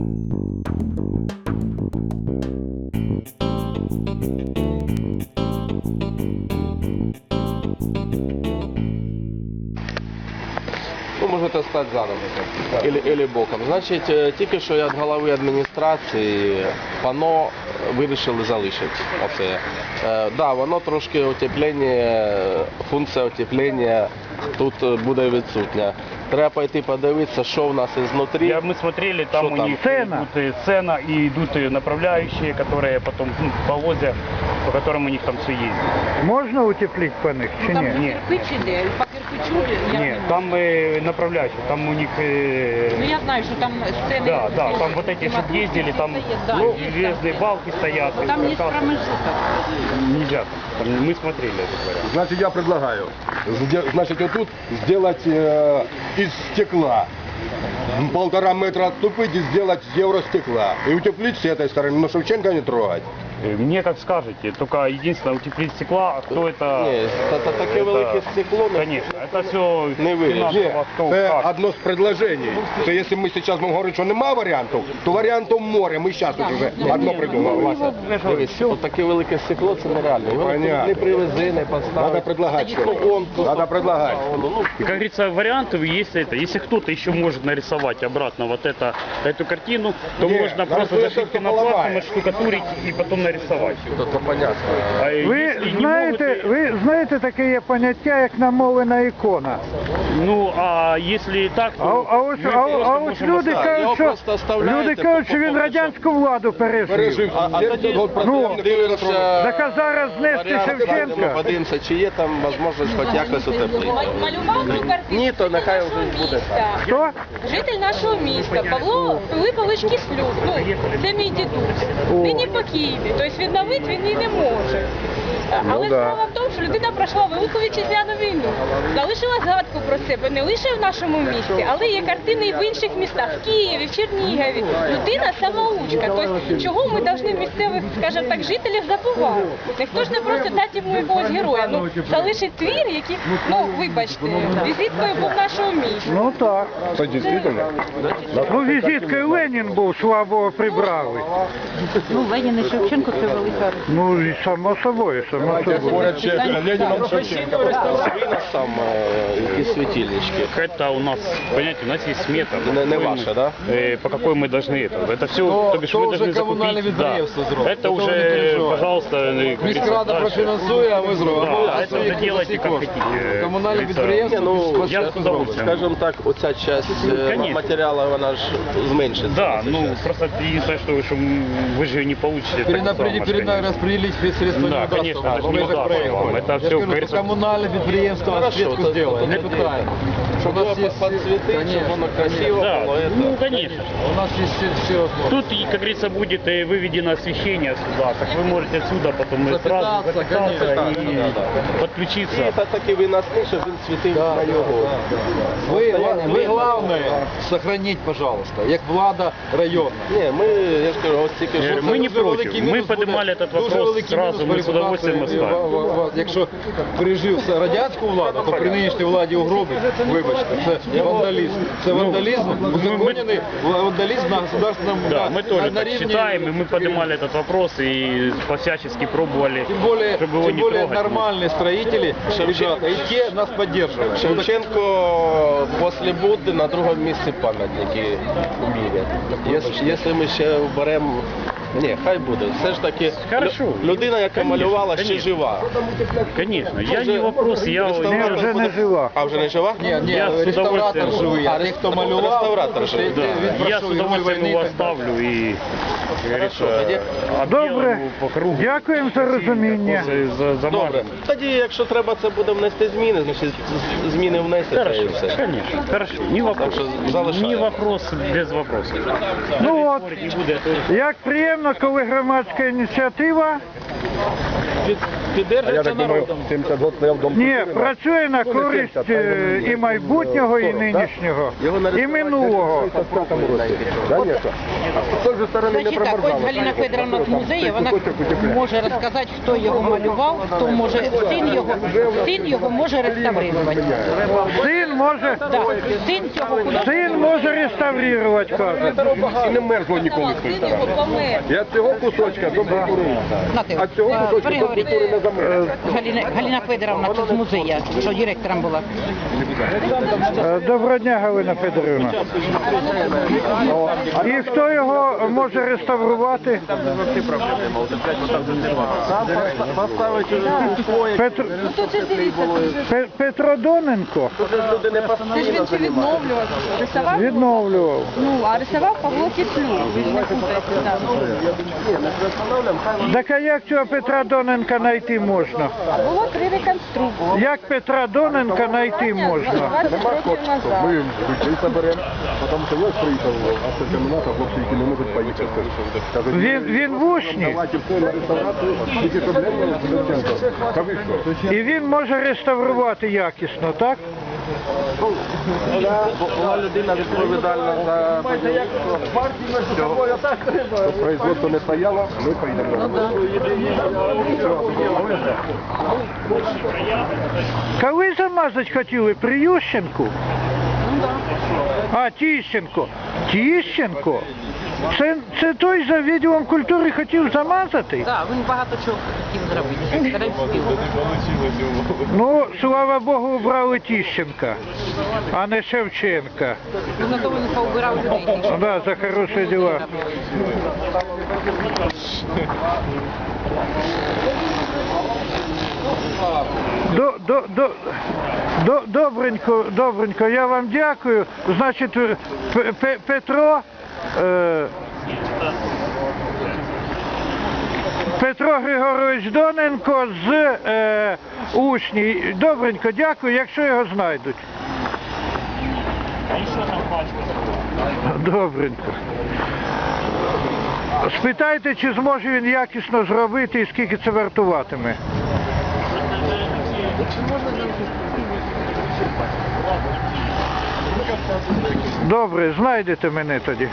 Ну, можете стати задом. Или, или боком. Значить, е, тільки що від голови адміністрації пано вирішили залишити. Оце. Е, да, воно трошки утеплення, функція утеплення тут е, буде відсутня. Треба пойти подивитися, що в нас ізнутрі. Я, мы смотрели, там Что у там? них Цена. идут и цена и идут и направляющие, которые потом ну, повозят, по которым у них там все ездит. Можна утеплити по них чи Там ні? Ні. кирпич іде, по кирпичу я не Нет, можу. там э, направляющие, там у них... э, Ну я знаю, що там сцени. да, да, там вот эти, чтобы ездили, там Да, ну, есть железные там. балки стоят. и Там є каркасы. промежуток. Нельзя. Там мы смотрели этот вариант. Значит, я предлагаю, сде- значит, вот тут сделать э, из стекла. М, Полтора метра отступить и сделать из евростекла. И утеплить с этой стороны, но Шевченко не трогать. Э, Мне как скажете, только единственное утеплить стекла, а кто это... Ні, та, та, таке это- велике стекло. не- Конечно, это все Не виріж. Ні, це одно з предложений. Це якщо ми зараз будемо говорити, що немає варіантів, то варіантів море. Ми зараз вже одно придумали. Вася. Дивись, тут таке велике стекло, це нереально. Його Понятно. не привези, не поставиш. Надо предлагать Тоді что-то. колонку, Надо предлагать. Ну, Как говорится, вариантов есть это. Если кто-то еще может нарисовать обратно вот это, эту картину, то Не, можно надо просто это зашить всё пенопластом, поломать. отштукатурить и потом нарисовать. то, то понятно. А Ви знаєте, ви знаєте таке є поняття, як намовлена ікона. ну а если так, А, то а ось, а, а ось люди кажуть, що просто оставляєте, люди кажуть, що він радянську владу пережив. Пережив А- а тоді- Ну, Дивимося. Так а зараз знести Шевченка? Подивимося, чи є там можливість хоч якось утеплити. Малював цю картину Ні, то нехай житель вже нашого буде міста. Хто? Житель нашого міста Павло Пилипович Кислюк. Ну, це мій дідусь. О. Нині покійний, тобто відновити він і не може. Але ну, справа в тому, людина пройшла велику вітчизняну війну, залишила згадку про себе не лише в нашому місті, але є картини і в інших містах, в Києві, в Чернігові. Людина самоучка. Тобто, чого ми повинні місцевих, скажімо так, жителів забувати? Ніхто ж не просто дати йому якогось героя. Ну, залишить твір, який, ну, вибачте, візиткою був нашого міста. Ну так. Це дійсно. Ну візиткою Ленін був, слава Богу, прибрали. Ну, Ленін і Шевченко це велика. Ну і само собою, само собою. Спорят ще Леніном Шевченко. Ви нас там е, якісь світильнички. Это у нас, понимаете, у нас есть смета. Не, не ваше, да? э, по какой мы должны это. Это все, то бишь, мы должны закупить. Да. Это уже, пожалуйста, э, как Міськрада говорится, дальше. профінансує, а ми зробимо. Да, это уже делайте как хотите. Комунальне Говорится, підприємство Ні, ну, Я з удовольствием. Скажімо так, оця часть е, Конечно. матеріалу, вона ж зменшиться. Да, Ця ну часть. просто единственное, что, что вы же не получите. так само, Перед конечно. распределить спецсредства Да, не удастся. конечно, вам, это в не межах удастся проекта. вам. Это Я всё, скажу, говорится, что коммунальное предприемство то- сделает, не питаем. Щоб У нас есть- подсвітити, щоб Конечно, воно красиво Да, було. це- ну конечно. У нас есть все, все возможности. Тут, и, как говорится, будет э, выведено освещение сюда, так вы можете отсюда потом э, сразу Запитаться, запитаться конечно, и да, да. подключиться. І та таки виносний, щоб він світив на нього. Вы, вы главное сохранить, пожалуйста, як влада району. Ні, ми, я ж кажу, ось тільки Э, що. Мы не Дуже против. великий Мы мінус поднимали буде- этот дуже вопрос великий сразу, мінус мы с удовольствием репутації, оставим. ва- ва- ва- Якщо пережив це радянську владу, то при нинішній владі угробить, вибачте, це вандалізм. Це вандалізм, узаконений вандалізм на государственному Да, на- мы тоже на так рівні- считаем, и мы поднимали этот вопрос и всячески пробовали, Тем более, чтобы его тем не более трогать. нормальные строители, ребята, и те нас поддерживают. Шевченко після Будди на другому місці пам'ятники у мірі. Якщо- Якщо ми ще беремо... ні, хай буде. Все ж таки Хорошо. лю- людина, яка Конечно, малювала, ще конечно. жива. Конечно, я Вже не вопрос, я... Ні, вже не жива. А вже не жива? Ні, ні, Я з реставратор удовольствием- живий, а А, хто малював, реставратор живий, це- Да, це він я пройшов Герой удовольствием війни і его так далі. оставлю и, Хорошо, тоді- Добре. по кругу. Дякуємо за розуміння. За, за, за Добре. Тоді, якщо треба це буде внести зміни, значить з- зміни внесете і Хорошо, все. конечно, хорошо, не вопрос. Так що залишаємо. Не вопрос, без вопросов. Ну от, не як приємно, коли громадська ініціатива А я Піддержується так думаю, народом. 70 год стояв дом Ні, культури. працює на користь 70, е, і майбутнього, і нинішнього, і минулого. в 65-му році. Да, ні, що? З тої же сторони не Значить так, ось Галина Федоровна з музею, вона може розказати, хто його малював, хто може, син його, син його може реставрувати. Син може, Да, син цього художника. син може реставрувати, каже. І не мерзло ніколи. Я цього кусочка. Нате, А цього е, кусочка культури не замер. Галина, Галина Федоровна, це з музею, що директором була. Е, Доброго дня, Галина Федорівна. І хто його може реставрувати? Петро, Ну дивіться, Пе- Петро Доненко це ж він ще відновлював. Рисував? відновлював. Ну, а рисував Павло не путаєте. да. Так а як цього Петра Доненка знайти можна? Було три реконструкції. Як Петра Доненка знайти можна? 20 років. Ми ключі заберемо, тому що ось приїхав автокомбінат, а хлопці, які не можуть поїхати. Він, він в що? і він може реставрувати якісно, так? Була людина відповідальна за производство не стояло, ми поїдемо. Коли замазати хотіли? При Ющенку? А, Тіщенко. Тіщенко? Це, це той за відділом культури хотів замазати? Так, він багато чого хотів зробити. Ну, слава Богу, обрали Тіщенка, а не Шевченка. Ну, зато він поубирав людей. Да, за хороші діла. До, до, до, до, добренько, добренько, я вам дякую. Значить, е, П- П- Петро. Е, Петро Григорович Доненко з е, Учні. Добренько, дякую, якщо його знайдуть. Добренько. Спитайте, чи зможе він якісно зробити і скільки це вартуватиме. Добре, знайдете мене тоді.